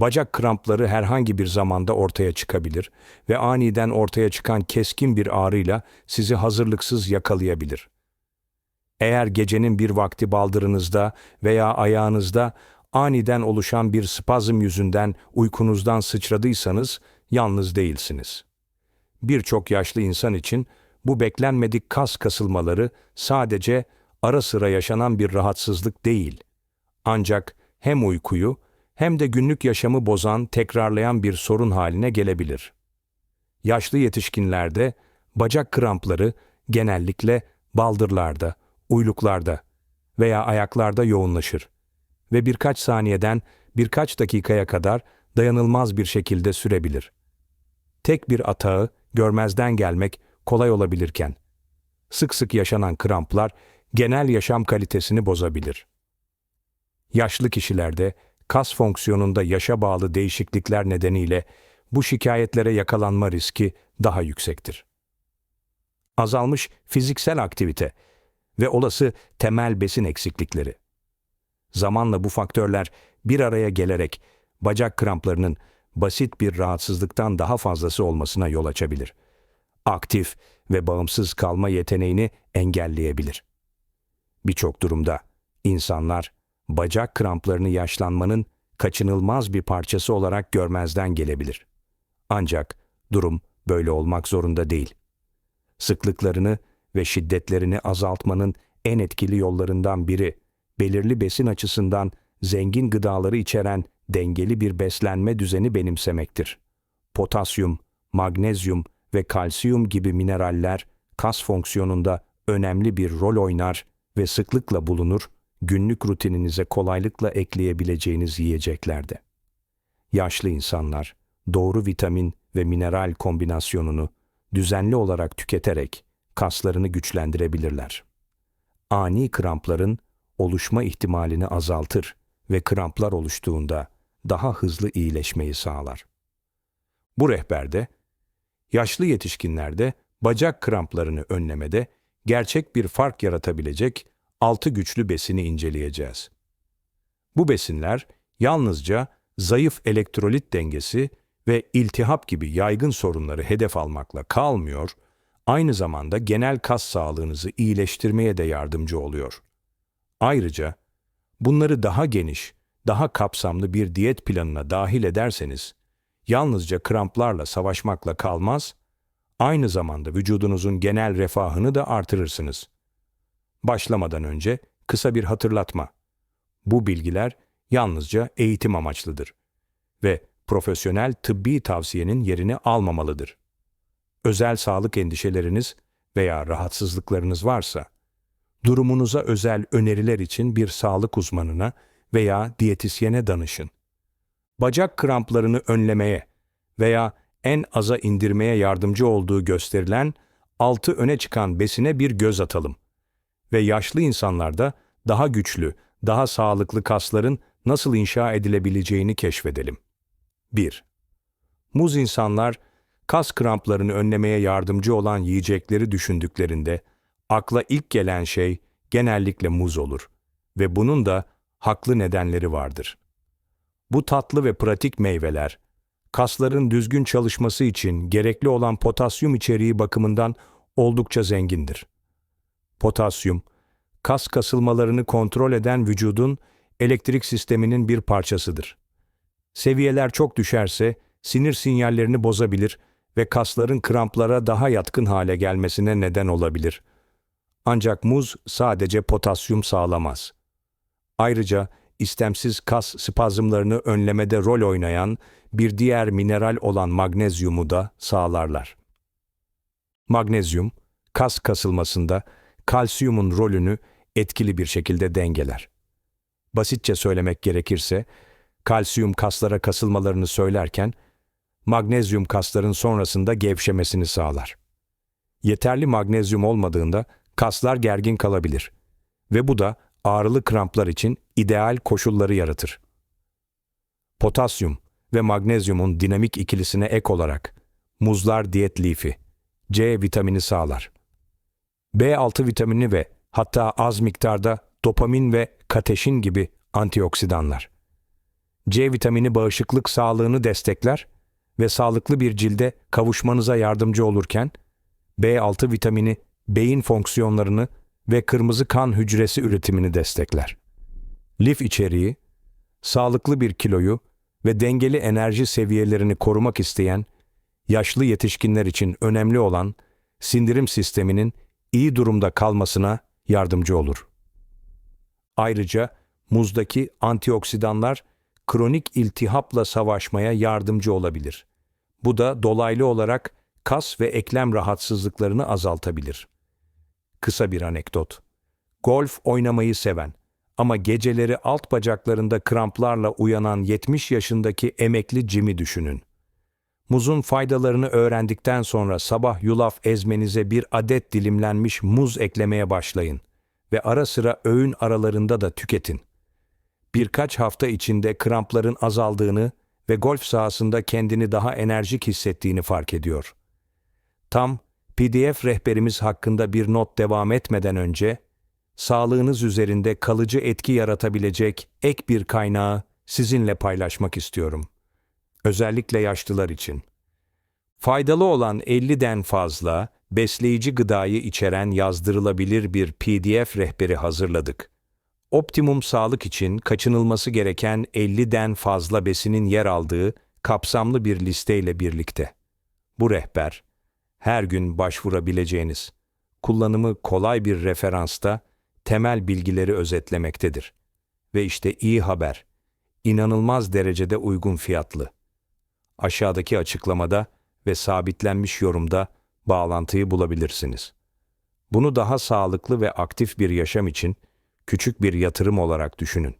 Bacak krampları herhangi bir zamanda ortaya çıkabilir ve aniden ortaya çıkan keskin bir ağrıyla sizi hazırlıksız yakalayabilir. Eğer gecenin bir vakti baldırınızda veya ayağınızda aniden oluşan bir spazm yüzünden uykunuzdan sıçradıysanız yalnız değilsiniz. Birçok yaşlı insan için bu beklenmedik kas kasılmaları sadece ara sıra yaşanan bir rahatsızlık değil. Ancak hem uykuyu hem de günlük yaşamı bozan, tekrarlayan bir sorun haline gelebilir. Yaşlı yetişkinlerde bacak krampları genellikle baldırlarda, uyluklarda veya ayaklarda yoğunlaşır ve birkaç saniyeden birkaç dakikaya kadar dayanılmaz bir şekilde sürebilir. Tek bir atağı görmezden gelmek kolay olabilirken, sık sık yaşanan kramplar genel yaşam kalitesini bozabilir. Yaşlı kişilerde kas fonksiyonunda yaşa bağlı değişiklikler nedeniyle bu şikayetlere yakalanma riski daha yüksektir. Azalmış fiziksel aktivite ve olası temel besin eksiklikleri. Zamanla bu faktörler bir araya gelerek bacak kramplarının basit bir rahatsızlıktan daha fazlası olmasına yol açabilir. Aktif ve bağımsız kalma yeteneğini engelleyebilir. Birçok durumda insanlar bacak kramplarını yaşlanmanın kaçınılmaz bir parçası olarak görmezden gelebilir. Ancak durum böyle olmak zorunda değil. Sıklıklarını ve şiddetlerini azaltmanın en etkili yollarından biri, belirli besin açısından zengin gıdaları içeren dengeli bir beslenme düzeni benimsemektir. Potasyum, magnezyum ve kalsiyum gibi mineraller kas fonksiyonunda önemli bir rol oynar ve sıklıkla bulunur, günlük rutininize kolaylıkla ekleyebileceğiniz yiyeceklerde. Yaşlı insanlar doğru vitamin ve mineral kombinasyonunu düzenli olarak tüketerek kaslarını güçlendirebilirler. Ani krampların oluşma ihtimalini azaltır ve kramplar oluştuğunda daha hızlı iyileşmeyi sağlar. Bu rehberde yaşlı yetişkinlerde bacak kramplarını önlemede gerçek bir fark yaratabilecek altı güçlü besini inceleyeceğiz. Bu besinler yalnızca zayıf elektrolit dengesi ve iltihap gibi yaygın sorunları hedef almakla kalmıyor, aynı zamanda genel kas sağlığınızı iyileştirmeye de yardımcı oluyor. Ayrıca bunları daha geniş, daha kapsamlı bir diyet planına dahil ederseniz, yalnızca kramplarla savaşmakla kalmaz, aynı zamanda vücudunuzun genel refahını da artırırsınız. Başlamadan önce kısa bir hatırlatma. Bu bilgiler yalnızca eğitim amaçlıdır ve profesyonel tıbbi tavsiyenin yerini almamalıdır. Özel sağlık endişeleriniz veya rahatsızlıklarınız varsa, durumunuza özel öneriler için bir sağlık uzmanına veya diyetisyene danışın. Bacak kramplarını önlemeye veya en aza indirmeye yardımcı olduğu gösterilen altı öne çıkan besine bir göz atalım ve yaşlı insanlarda daha güçlü, daha sağlıklı kasların nasıl inşa edilebileceğini keşfedelim. 1. Muz insanlar kas kramplarını önlemeye yardımcı olan yiyecekleri düşündüklerinde akla ilk gelen şey genellikle muz olur ve bunun da haklı nedenleri vardır. Bu tatlı ve pratik meyveler, kasların düzgün çalışması için gerekli olan potasyum içeriği bakımından oldukça zengindir. Potasyum, kas kasılmalarını kontrol eden vücudun elektrik sisteminin bir parçasıdır. Seviyeler çok düşerse sinir sinyallerini bozabilir ve kasların kramplara daha yatkın hale gelmesine neden olabilir. Ancak muz sadece potasyum sağlamaz. Ayrıca istemsiz kas spazmlarını önlemede rol oynayan bir diğer mineral olan magnezyumu da sağlarlar. Magnezyum, kas kasılmasında kalsiyumun rolünü etkili bir şekilde dengeler. Basitçe söylemek gerekirse, kalsiyum kaslara kasılmalarını söylerken, magnezyum kasların sonrasında gevşemesini sağlar. Yeterli magnezyum olmadığında kaslar gergin kalabilir ve bu da ağrılı kramplar için ideal koşulları yaratır. Potasyum ve magnezyumun dinamik ikilisine ek olarak muzlar diyet lifi, C vitamini sağlar. B6 vitamini ve hatta az miktarda dopamin ve kateşin gibi antioksidanlar. C vitamini bağışıklık sağlığını destekler ve sağlıklı bir cilde kavuşmanıza yardımcı olurken, B6 vitamini beyin fonksiyonlarını ve kırmızı kan hücresi üretimini destekler. Lif içeriği, sağlıklı bir kiloyu ve dengeli enerji seviyelerini korumak isteyen, yaşlı yetişkinler için önemli olan sindirim sisteminin iyi durumda kalmasına yardımcı olur. Ayrıca muzdaki antioksidanlar kronik iltihapla savaşmaya yardımcı olabilir. Bu da dolaylı olarak kas ve eklem rahatsızlıklarını azaltabilir. Kısa bir anekdot. Golf oynamayı seven ama geceleri alt bacaklarında kramplarla uyanan 70 yaşındaki emekli Jim'i düşünün. Muzun faydalarını öğrendikten sonra sabah yulaf ezmenize bir adet dilimlenmiş muz eklemeye başlayın ve ara sıra öğün aralarında da tüketin. Birkaç hafta içinde krampların azaldığını ve golf sahasında kendini daha enerjik hissettiğini fark ediyor. Tam PDF rehberimiz hakkında bir not devam etmeden önce, sağlığınız üzerinde kalıcı etki yaratabilecek ek bir kaynağı sizinle paylaşmak istiyorum. Özellikle yaşlılar için. Faydalı olan 50'den fazla besleyici gıdayı içeren yazdırılabilir bir PDF rehberi hazırladık. Optimum sağlık için kaçınılması gereken 50'den fazla besinin yer aldığı kapsamlı bir listeyle birlikte. Bu rehber, her gün başvurabileceğiniz, kullanımı kolay bir referansta temel bilgileri özetlemektedir. Ve işte iyi haber, inanılmaz derecede uygun fiyatlı. Aşağıdaki açıklamada ve sabitlenmiş yorumda bağlantıyı bulabilirsiniz. Bunu daha sağlıklı ve aktif bir yaşam için küçük bir yatırım olarak düşünün.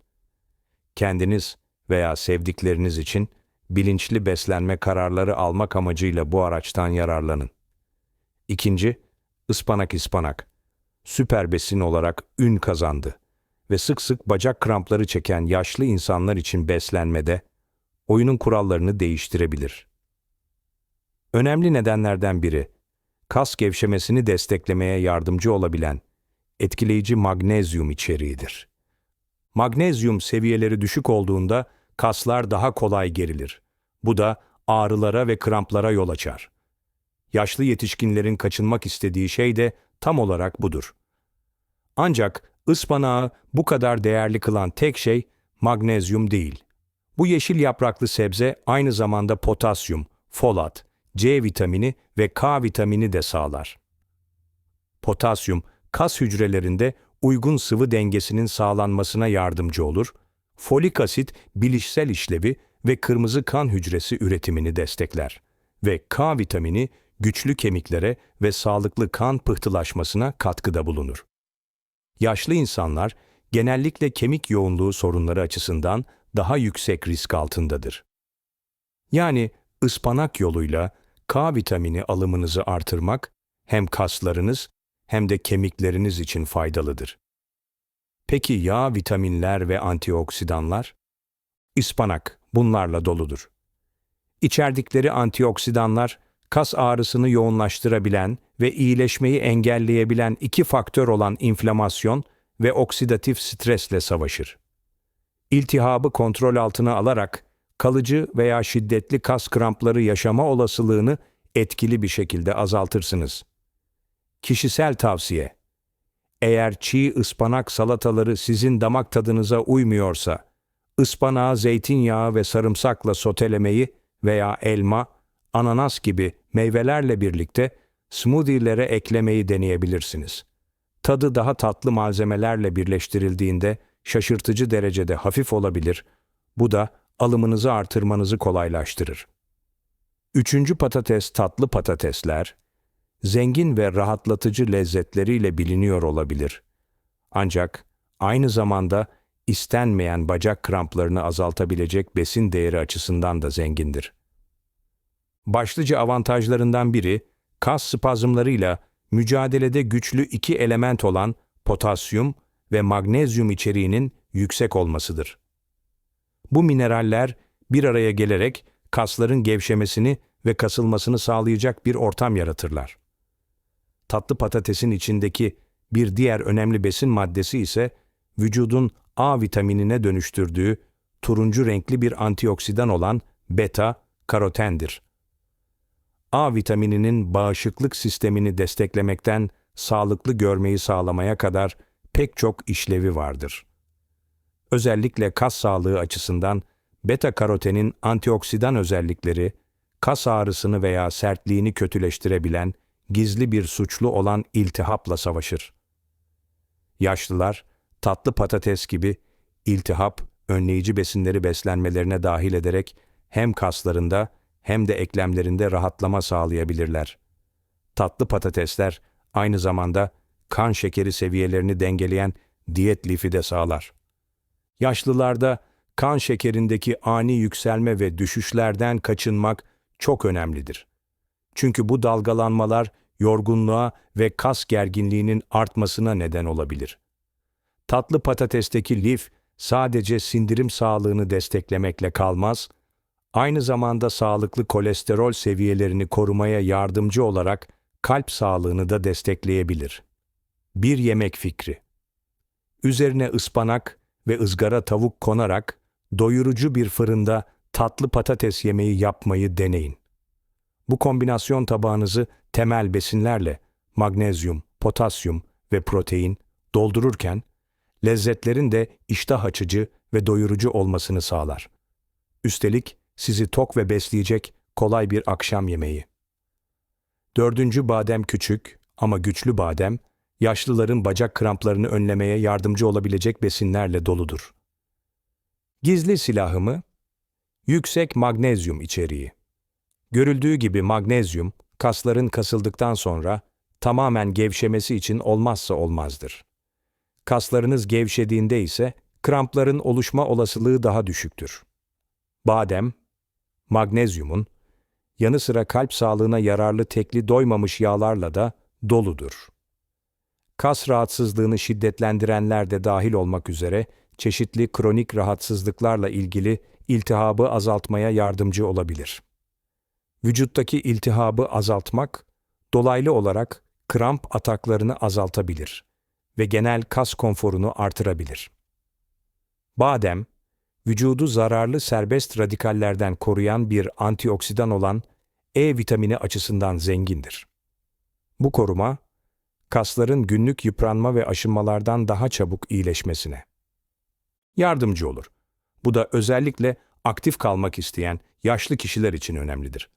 Kendiniz veya sevdikleriniz için bilinçli beslenme kararları almak amacıyla bu araçtan yararlanın. İkinci, ıspanak ispanak. Süper besin olarak ün kazandı ve sık sık bacak krampları çeken yaşlı insanlar için beslenmede oyunun kurallarını değiştirebilir. Önemli nedenlerden biri, kas gevşemesini desteklemeye yardımcı olabilen etkileyici magnezyum içeriğidir. Magnezyum seviyeleri düşük olduğunda kaslar daha kolay gerilir. Bu da ağrılara ve kramplara yol açar. Yaşlı yetişkinlerin kaçınmak istediği şey de tam olarak budur. Ancak ıspanağı bu kadar değerli kılan tek şey magnezyum değil. Bu yeşil yapraklı sebze aynı zamanda potasyum, folat, C vitamini ve K vitamini de sağlar. Potasyum, kas hücrelerinde uygun sıvı dengesinin sağlanmasına yardımcı olur, folik asit bilişsel işlevi ve kırmızı kan hücresi üretimini destekler ve K vitamini güçlü kemiklere ve sağlıklı kan pıhtılaşmasına katkıda bulunur. Yaşlı insanlar genellikle kemik yoğunluğu sorunları açısından daha yüksek risk altındadır. Yani ıspanak yoluyla K vitamini alımınızı artırmak hem kaslarınız hem de kemikleriniz için faydalıdır. Peki yağ vitaminler ve antioksidanlar? Ispanak bunlarla doludur. İçerdikleri antioksidanlar kas ağrısını yoğunlaştırabilen ve iyileşmeyi engelleyebilen iki faktör olan inflamasyon ve oksidatif stresle savaşır. İltihabı kontrol altına alarak kalıcı veya şiddetli kas krampları yaşama olasılığını etkili bir şekilde azaltırsınız. Kişisel tavsiye Eğer çiğ ıspanak salataları sizin damak tadınıza uymuyorsa, ıspanağı zeytinyağı ve sarımsakla sotelemeyi veya elma, ananas gibi meyvelerle birlikte smoothie'lere eklemeyi deneyebilirsiniz. Tadı daha tatlı malzemelerle birleştirildiğinde şaşırtıcı derecede hafif olabilir. Bu da alımınızı artırmanızı kolaylaştırır. Üçüncü patates tatlı patatesler, zengin ve rahatlatıcı lezzetleriyle biliniyor olabilir. Ancak aynı zamanda istenmeyen bacak kramplarını azaltabilecek besin değeri açısından da zengindir. Başlıca avantajlarından biri, kas spazmlarıyla mücadelede güçlü iki element olan potasyum ve magnezyum içeriğinin yüksek olmasıdır. Bu mineraller bir araya gelerek kasların gevşemesini ve kasılmasını sağlayacak bir ortam yaratırlar. Tatlı patatesin içindeki bir diğer önemli besin maddesi ise vücudun A vitaminine dönüştürdüğü turuncu renkli bir antioksidan olan beta karotendir. A vitamininin bağışıklık sistemini desteklemekten sağlıklı görmeyi sağlamaya kadar pek çok işlevi vardır. Özellikle kas sağlığı açısından beta karotenin antioksidan özellikleri kas ağrısını veya sertliğini kötüleştirebilen gizli bir suçlu olan iltihapla savaşır. Yaşlılar tatlı patates gibi iltihap önleyici besinleri beslenmelerine dahil ederek hem kaslarında hem de eklemlerinde rahatlama sağlayabilirler. Tatlı patatesler aynı zamanda kan şekeri seviyelerini dengeleyen diyet lifi de sağlar. Yaşlılarda kan şekerindeki ani yükselme ve düşüşlerden kaçınmak çok önemlidir. Çünkü bu dalgalanmalar yorgunluğa ve kas gerginliğinin artmasına neden olabilir. Tatlı patatesteki lif sadece sindirim sağlığını desteklemekle kalmaz, aynı zamanda sağlıklı kolesterol seviyelerini korumaya yardımcı olarak kalp sağlığını da destekleyebilir. Bir yemek fikri. Üzerine ıspanak ve ızgara tavuk konarak doyurucu bir fırında tatlı patates yemeği yapmayı deneyin. Bu kombinasyon tabağınızı temel besinlerle magnezyum, potasyum ve protein doldururken lezzetlerin de iştah açıcı ve doyurucu olmasını sağlar. Üstelik sizi tok ve besleyecek kolay bir akşam yemeği. Dördüncü badem küçük ama güçlü badem, yaşlıların bacak kramplarını önlemeye yardımcı olabilecek besinlerle doludur. Gizli silahımı, yüksek magnezyum içeriği. Görüldüğü gibi magnezyum, kasların kasıldıktan sonra tamamen gevşemesi için olmazsa olmazdır. Kaslarınız gevşediğinde ise krampların oluşma olasılığı daha düşüktür. Badem, magnezyumun, yanı sıra kalp sağlığına yararlı tekli doymamış yağlarla da doludur. Kas rahatsızlığını şiddetlendirenler de dahil olmak üzere çeşitli kronik rahatsızlıklarla ilgili iltihabı azaltmaya yardımcı olabilir. Vücuttaki iltihabı azaltmak, dolaylı olarak kramp ataklarını azaltabilir ve genel kas konforunu artırabilir. Badem, vücudu zararlı serbest radikallerden koruyan bir antioksidan olan E vitamini açısından zengindir. Bu koruma, kasların günlük yıpranma ve aşınmalardan daha çabuk iyileşmesine yardımcı olur. Bu da özellikle aktif kalmak isteyen yaşlı kişiler için önemlidir.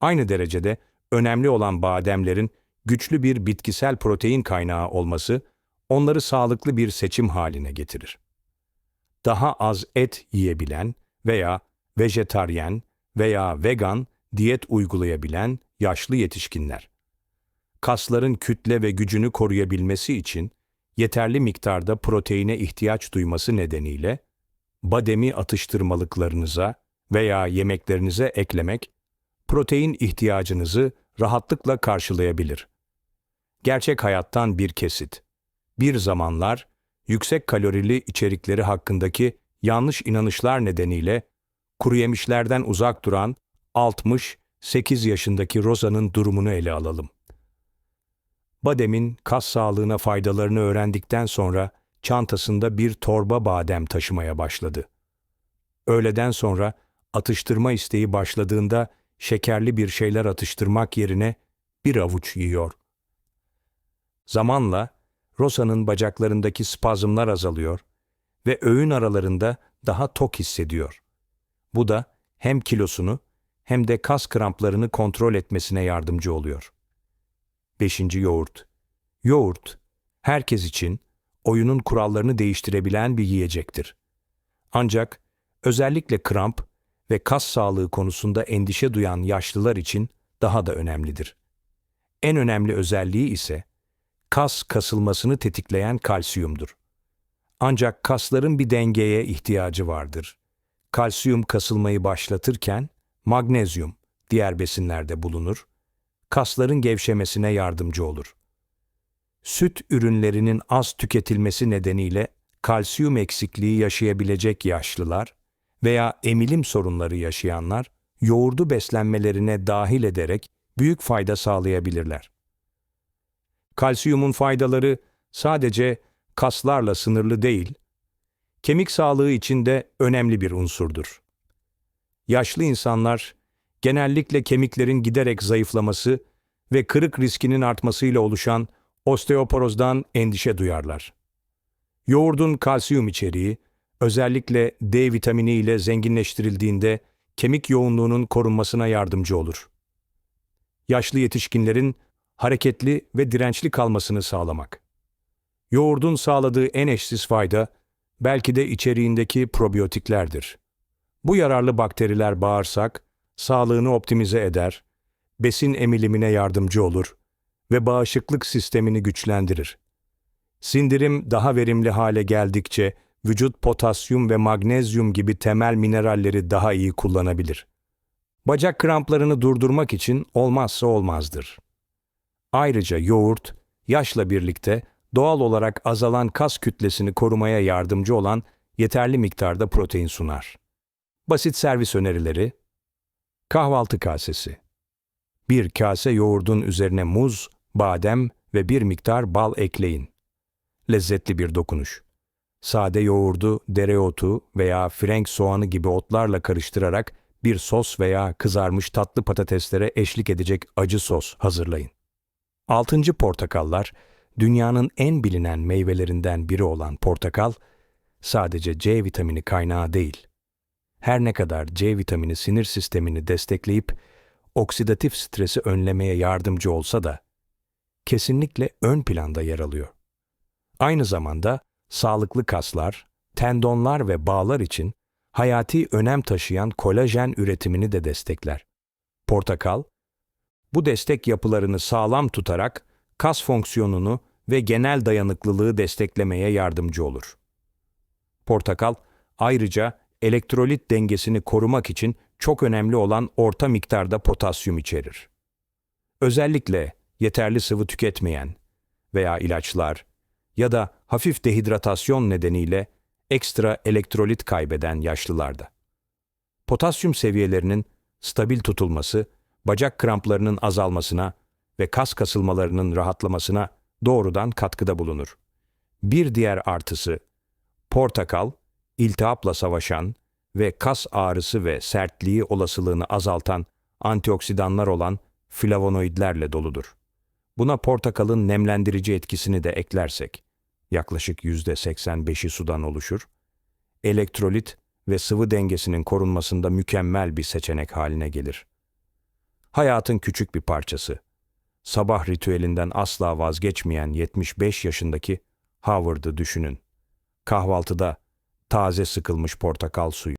Aynı derecede önemli olan bademlerin güçlü bir bitkisel protein kaynağı olması onları sağlıklı bir seçim haline getirir. Daha az et yiyebilen veya vejetaryen veya vegan diyet uygulayabilen yaşlı yetişkinler. Kasların kütle ve gücünü koruyabilmesi için yeterli miktarda proteine ihtiyaç duyması nedeniyle bademi atıştırmalıklarınıza veya yemeklerinize eklemek protein ihtiyacınızı rahatlıkla karşılayabilir. Gerçek hayattan bir kesit. Bir zamanlar yüksek kalorili içerikleri hakkındaki yanlış inanışlar nedeniyle kuru yemişlerden uzak duran 68 yaşındaki Rosa'nın durumunu ele alalım. Badem'in kas sağlığına faydalarını öğrendikten sonra çantasında bir torba badem taşımaya başladı. Öğleden sonra atıştırma isteği başladığında şekerli bir şeyler atıştırmak yerine bir avuç yiyor. Zamanla Rosa'nın bacaklarındaki spazmlar azalıyor ve öğün aralarında daha tok hissediyor. Bu da hem kilosunu hem de kas kramplarını kontrol etmesine yardımcı oluyor. 5. Yoğurt Yoğurt, herkes için oyunun kurallarını değiştirebilen bir yiyecektir. Ancak özellikle kramp ve kas sağlığı konusunda endişe duyan yaşlılar için daha da önemlidir. En önemli özelliği ise kas kasılmasını tetikleyen kalsiyumdur. Ancak kasların bir dengeye ihtiyacı vardır. Kalsiyum kasılmayı başlatırken magnezyum diğer besinlerde bulunur, kasların gevşemesine yardımcı olur. Süt ürünlerinin az tüketilmesi nedeniyle kalsiyum eksikliği yaşayabilecek yaşlılar veya emilim sorunları yaşayanlar yoğurdu beslenmelerine dahil ederek büyük fayda sağlayabilirler. Kalsiyumun faydaları sadece kaslarla sınırlı değil, kemik sağlığı için de önemli bir unsurdur. Yaşlı insanlar genellikle kemiklerin giderek zayıflaması ve kırık riskinin artmasıyla oluşan osteoporozdan endişe duyarlar. Yoğurdun kalsiyum içeriği, özellikle D vitamini ile zenginleştirildiğinde kemik yoğunluğunun korunmasına yardımcı olur. Yaşlı yetişkinlerin hareketli ve dirençli kalmasını sağlamak. Yoğurdun sağladığı en eşsiz fayda belki de içeriğindeki probiyotiklerdir. Bu yararlı bakteriler bağırsak, sağlığını optimize eder, besin emilimine yardımcı olur ve bağışıklık sistemini güçlendirir. Sindirim daha verimli hale geldikçe vücut potasyum ve magnezyum gibi temel mineralleri daha iyi kullanabilir. Bacak kramplarını durdurmak için olmazsa olmazdır. Ayrıca yoğurt, yaşla birlikte doğal olarak azalan kas kütlesini korumaya yardımcı olan yeterli miktarda protein sunar. Basit servis önerileri Kahvaltı kasesi Bir kase yoğurdun üzerine muz, badem ve bir miktar bal ekleyin. Lezzetli bir dokunuş. Sade yoğurdu, dereotu veya frenk soğanı gibi otlarla karıştırarak bir sos veya kızarmış tatlı patateslere eşlik edecek acı sos hazırlayın. Altıncı portakallar, dünyanın en bilinen meyvelerinden biri olan portakal, sadece C vitamini kaynağı değil. Her ne kadar C vitamini sinir sistemini destekleyip oksidatif stresi önlemeye yardımcı olsa da, kesinlikle ön planda yer alıyor. Aynı zamanda sağlıklı kaslar, tendonlar ve bağlar için hayati önem taşıyan kolajen üretimini de destekler. Portakal, bu destek yapılarını sağlam tutarak kas fonksiyonunu ve genel dayanıklılığı desteklemeye yardımcı olur. Portakal ayrıca elektrolit dengesini korumak için çok önemli olan orta miktarda potasyum içerir. Özellikle yeterli sıvı tüketmeyen veya ilaçlar ya da hafif dehidratasyon nedeniyle ekstra elektrolit kaybeden yaşlılarda. Potasyum seviyelerinin stabil tutulması, bacak kramplarının azalmasına ve kas kasılmalarının rahatlamasına doğrudan katkıda bulunur. Bir diğer artısı, portakal, iltihapla savaşan ve kas ağrısı ve sertliği olasılığını azaltan antioksidanlar olan flavonoidlerle doludur. Buna portakalın nemlendirici etkisini de eklersek, yaklaşık %85'i sudan oluşur, elektrolit ve sıvı dengesinin korunmasında mükemmel bir seçenek haline gelir. Hayatın küçük bir parçası, sabah ritüelinden asla vazgeçmeyen 75 yaşındaki Howard'ı düşünün. Kahvaltıda taze sıkılmış portakal suyu,